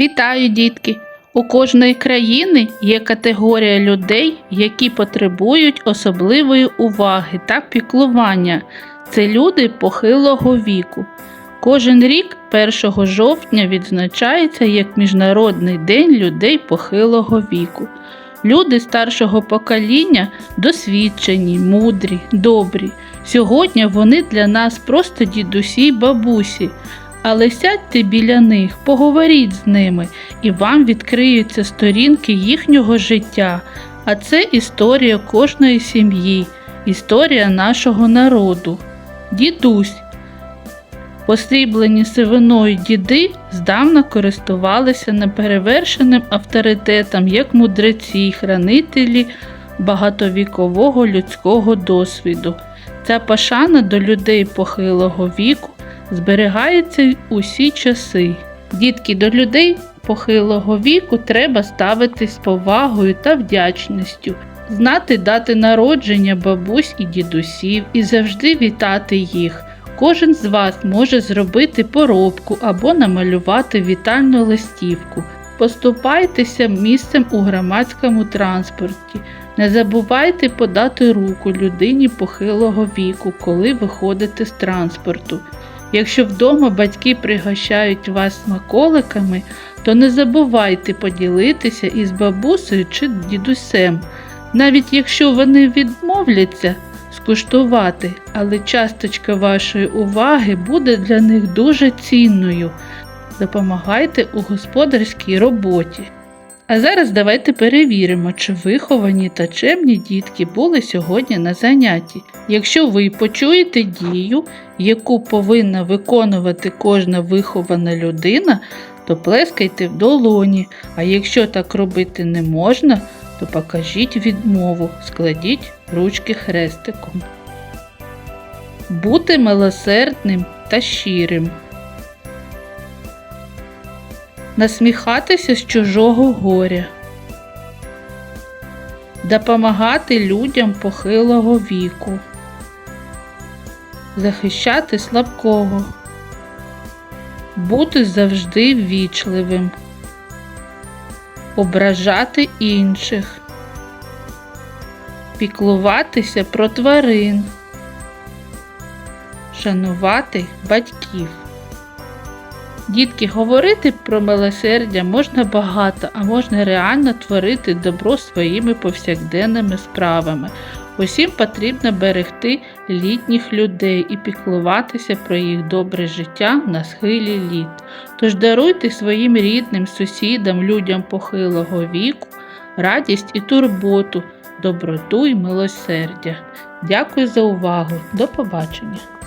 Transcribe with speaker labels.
Speaker 1: Вітаю, дітки! У кожної країни є категорія людей, які потребують особливої уваги та піклування. Це люди похилого віку. Кожен рік 1 жовтня відзначається як Міжнародний день людей похилого віку. Люди старшого покоління досвідчені, мудрі, добрі. Сьогодні вони для нас просто дідусі й бабусі. Але сядьте біля них, поговоріть з ними, і вам відкриються сторінки їхнього життя. А це історія кожної сім'ї, історія нашого народу. Дідусь. Посріблені сивиною діди здавна користувалися неперевершеним авторитетом як мудреці й хранителі багатовікового людського досвіду. Ця пошана до людей похилого віку зберігається усі часи. Дітки до людей похилого віку треба ставитись з повагою та вдячністю, знати дати народження бабусь і дідусів і завжди вітати їх. Кожен з вас може зробити поробку або намалювати вітальну листівку. Поступайтеся місцем у громадському транспорті. Не забувайте подати руку людині похилого віку, коли виходите з транспорту. Якщо вдома батьки пригощають вас смаколиками, то не забувайте поділитися із бабусею чи дідусем, навіть якщо вони відмовляться скуштувати, але часточка вашої уваги буде для них дуже цінною. Допомагайте у господарській роботі. А зараз давайте перевіримо, чи виховані та чемні дітки були сьогодні на занятті. Якщо ви почуєте дію, яку повинна виконувати кожна вихована людина, то плескайте в долоні, а якщо так робити не можна, то покажіть відмову, складіть ручки хрестиком. Бути милосердним та щирим. Насміхатися з чужого горя. Допомагати людям похилого віку. Захищати слабкого. Бути завжди ввічливим. Ображати інших. Піклуватися про тварин. Шанувати батьків. Дітки, говорити про милосердя можна багато, а можна реально творити добро своїми повсякденними справами. Усім потрібно берегти літніх людей і піклуватися про їх добре життя на схилі літ. Тож даруйте своїм рідним, сусідам, людям похилого віку, радість і турботу, доброту і милосердя. Дякую за увагу. До побачення!